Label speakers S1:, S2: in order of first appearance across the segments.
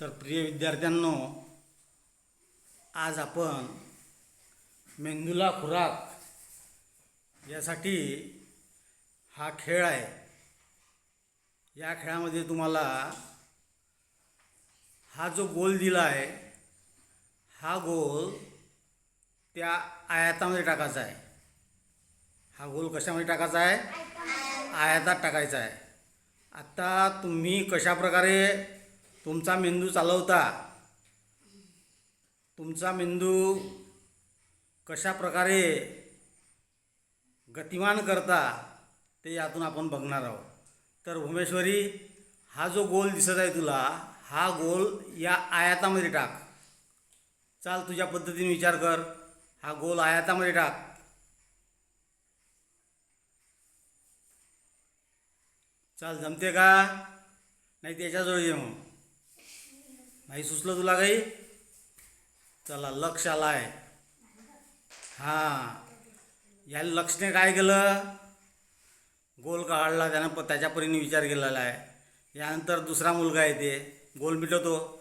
S1: तर प्रिय विद्यार्थ्यांनो आज आपण मेंदूला खुराक यासाठी हा खेळ आहे. या खेळामध्ये तुम्हाला हा जो गोल दिला आहे हा गोल त्या आयातामध्ये टाकायचा आहे. हा गोल कशामध्ये टाकायचा आहे? आयातात टाकायचा आहे. आता तुम्ही कशा प्रकारे तुमचा मेंदू चालवता. तुमचा मेंदू कशा प्रकारे गतिमान करता ते यातून आपण बघणार आहोत. तर भुमेश्वरी हा जो गोल दिसत आहे तुला हा गोल या आयातामध्ये टाक. चाल तुझ्या पद्धतीने विचार कर. हा गोल आयातामध्ये टाक. चाल जमते का? नाही त्याच्याजवळ ये मग. नाही सुचलं तुला काही? चला लक्ष आलाय. आहे हां. याला लक्षने काय केलं? गोल काढला त्यानं प त्याच्या परीने विचार केलेला आहे. यानंतर दुसरा मुलगा येते गोल मिटवतो.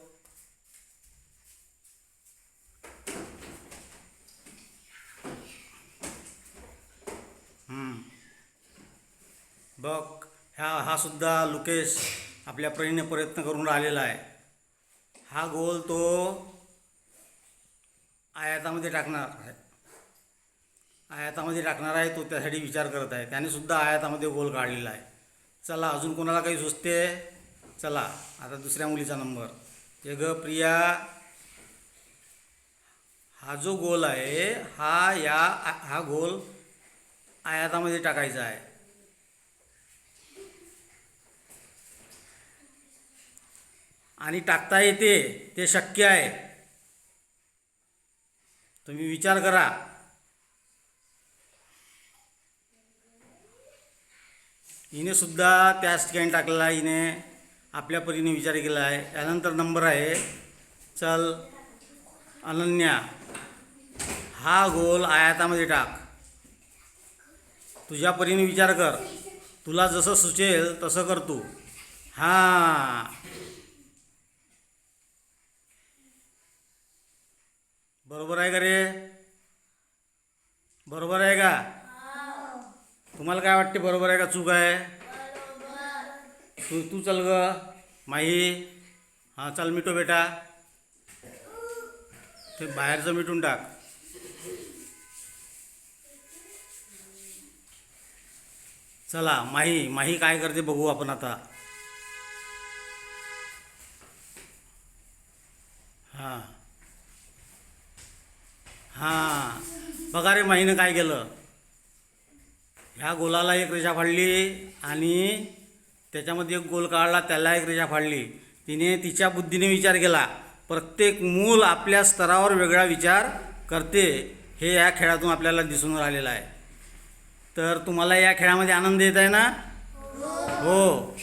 S1: बघ ह्या हा सुद्धा लुकेश आपल्या परीने प्रयत्न करून राहिलेला आहे. हा गोल तो आयातामध्ये टाकणार आहे. आयातामध्ये टाकणार आहे तो त्यासाठी विचार करत आहे. त्याने सुद्धा आयातामध्ये गोल काढलेला आहे. चला अजून कोणाला काही सुचते? चला आता दुसऱ्या मुलीचा नंबर. हे ग प्रिया हा जो गोल आहे हा या हा गोल आयातामध्ये टाकायचा आहे. आणि टाकता येते ते शक्य आहे. तुम्ही विचार करा. हिने सुद्धा त्याच ठिकाणी टाकलेला आहे हिने आपल्या परीने विचार केला आहे. त्यानंतर नंबर आहे चल अनन्या हा गोल आयातामध्ये टाक. तुझ्या परीने विचार कर. तुला जसं सुचेल तसं कर तू. हां. बरोबर आहे का रे? बरोबर आहे का? तुम्हाला काय वाटते बरोबर आहे का चूक आहे? तू तू चल ग माही. हां चल मिटो बेटा. ते बाहेरचं मिटून टाक. चला माही माही काय करते बघू आपण आता. हां. बघा रे माहीनं काय केलं? ह्या गोलाला एक रेषा फाडली आणि त्याच्यामध्ये एक गोल काढला त्याला एक रेषा फाडली. तिने तिच्या बुद्धीने विचार केला. प्रत्येक मूल आपल्या स्तरावर वेगळा विचार करते. हे या खेळातून आपल्याला दिसून राहिलेलं आहे. तर तुम्हाला या खेळामध्ये आनंद येत आहे ना? हो.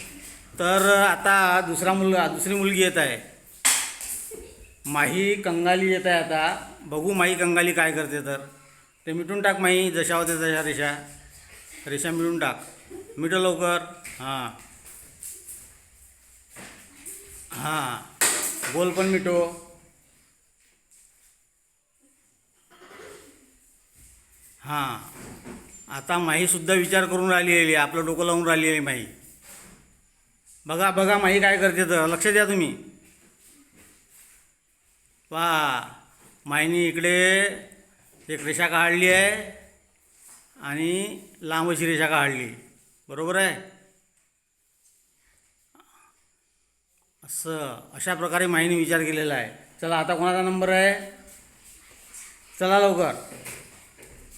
S1: तर आता दुसरा मुलगा दुसरी मुलगी येत आहे. माही कंगाली येत आहे आता. बघू माही कंगाली काय करते तर. ते मिटून टाक माही जशा होते तशा रेषा. रेषा मिळून टाक. मिटो लवकर. हां. हां. गोल पण मिटो हां. आता माहीसुद्धा विचार करून राहिलेली आहे. आपलं डोकं लावून राहिलेली माही. बघा बघा माही काय करते तर. लक्ष द्या तुम्ही. पहा मायनी इकडे एक रेषा काढली आहे आणि लांब अशी रेषा काढली. बरोबर आहे? असं अशा प्रकारे माईने विचार केलेला आहे. चला आता कोणाचा नंबर आहे? चला लवकर.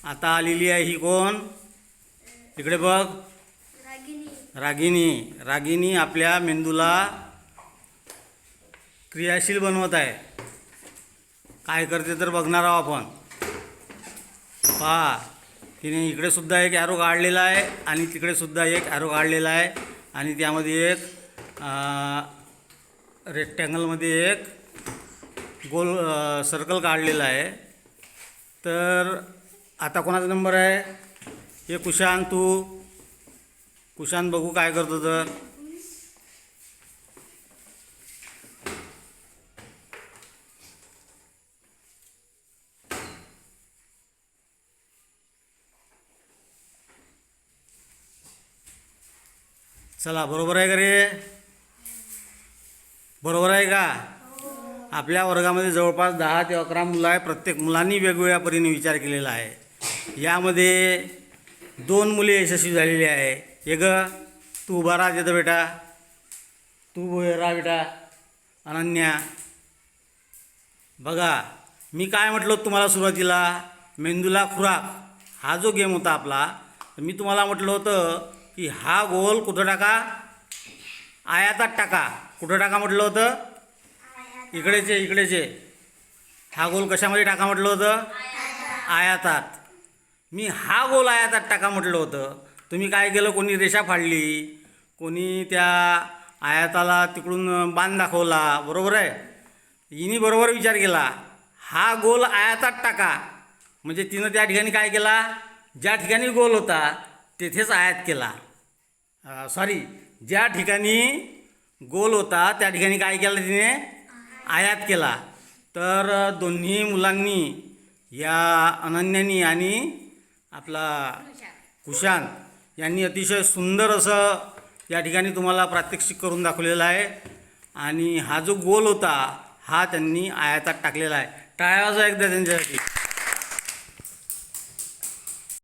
S1: आता आलेली आहे ही कोण? तिकडे बघ. रागिनी. रागिनी आपल्या मेंदूला क्रियाशील बनवत आहे. काय करते तर बघणार आहोत आपण. पहा तिने इकडे सुद्धा एक ॲरो काढलेला आहे आणि तिकडे सुद्धा एक ॲरो काढलेला आहे आणि त्यामध्ये एक रेक्टँगलमध्ये एक गोल सर्कल काढलेला आहे. तर आता कोणाचा नंबर आहे? हे कुशान तू. कुशान बघू काय करतो तर. चला बरोबर आहे का रे? बरोबर आहे का? आपल्या वर्गामध्ये जवळपास दहा ते अकरा मुलं आहे. प्रत्येक मुलांनी वेगवेगळ्या परीने विचार केलेला आहे. यामध्ये दोन मुले यशस्वी झालेली आहे. एक तू उभा राहा तिथं बेटा. तू राहा बेटा. अनन्या. बघा मी काय म्हटलं होतं तुम्हाला सुरुवातीला? मेंदूला खुराक. हा जो गेम होता आपला मी तुम्हाला म्हटलं होतं की हा गोल कुठं टाका? आयातात टाका. कुठं टाका म्हटलं होतं? इकडेचे इकडेचे. हा गोल कशामध्ये टाका म्हटलं होतं? आयातात. मी हा गोल आयातात टाका म्हटलं होतं. तुम्ही काय केलं? कोणी रेषा फाडली. कोणी त्या आयाताला तिकडून बांध दाखवला. बरोबर आहे? हिने बरोबर विचार केला. हा गोल आयातात टाका. म्हणजे तिनं त्या ठिकाणी काय केला? ज्या ठिकाणी गोल होता तेथेच आयात केला. सॉरी ज्या ठिकाणी गोल होता त्या ठिकाणी काय केलं तिने? आयात केला. तर दोन्ही मुलांनी या अनन्यानी आणि आपला कुशांत यांनी अतिशय सुंदर असं या ठिकाणी तुम्हाला प्रात्यक्षिक करून दाखवलेलं आहे. आणि हा जो गोल होता हा त्यांनी आयातात टाकलेला आहे. टाळाचा एकदा त्यांच्यासाठी.